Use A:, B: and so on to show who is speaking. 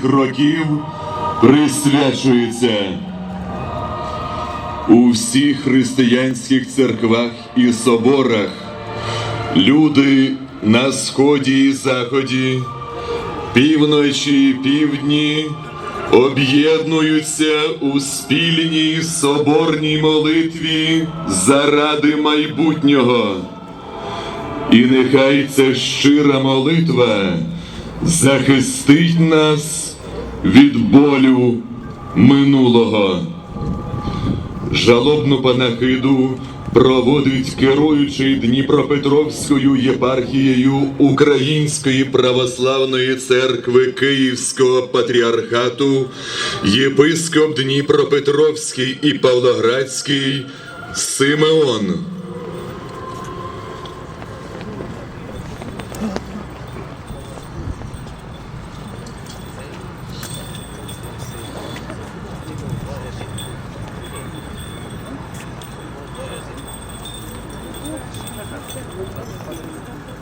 A: 90-х років присвячується у всіх християнських церквах і соборах. Люди на сході і заході, півночі і півдні об'єднуються у спільній соборній молитві заради майбутнього. І нехай ця щира молитва захистить нас від болю минулого. Жалобну панахиду проводить керуючий Дніпропетровською єпархією Української православної церкви Київського патріархату, єпископ Дніпропетровський і Павлоградський Симеон. Thank you.